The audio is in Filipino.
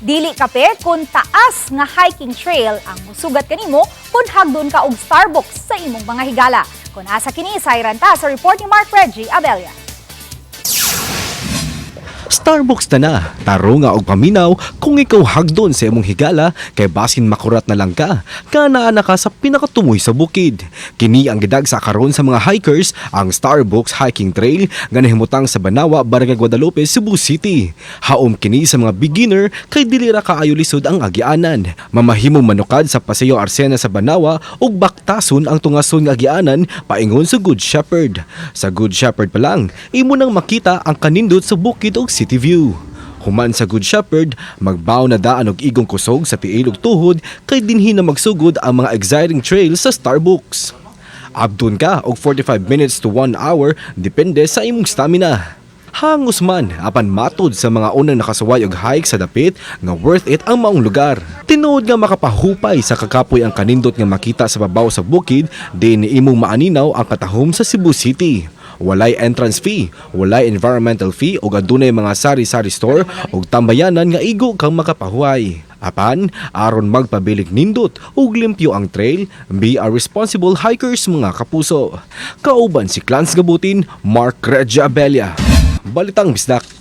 Dili kape kung taas nga hiking trail ang musugat kanimo kung hagdon ka og Starbucks sa imong mga higala. Kung asa kini sayran ta sa report ni Mark Reggie Abella. Starbucks na na, taro nga og paminaw kung ikaw hagdon sa imong higala kay basin makurat na lang ka, kanaan na ka sa pinakatumoy sa bukid. Kini ang gidag sa karon sa mga hikers ang Starbucks Hiking Trail nga nahimutang sa Banawa, Barangay Guadalupe, Cebu City. Haom kini sa mga beginner kay dili ra kaayo lisod ang agianan. Mamahimong manukad sa Paseo Arsena sa Banawa ug baktason ang tungason nga agianan paingon sa Good Shepherd. Sa Good Shepherd pa lang, imo nang makita ang kanindot sa bukid ug city view. Human sa Good Shepherd, magbaw na daan og igong kusog sa tiil ug tuhod kay dinhi na magsugod ang mga exciting trail sa Starbucks. Abdun ka og 45 minutes to 1 hour depende sa imong stamina. Hangos man apan matod sa mga unang nakasuway og hike sa dapit nga worth it ang maong lugar. Tinuod nga makapahupay sa kakapoy ang kanindot nga makita sa babaw sa bukid din imong maaninaw ang katahom sa Cebu City. Walay entrance fee, walay environmental fee ug adunay mga sari-sari store ug tambayanan nga igo kang makapahuay. Apan, aron magpabilik nindot ug limpyo ang trail, be a responsible hikers mga kapuso. Kauban si Clans Gabutin, Mark Regia Abella. Balitang Bisdak.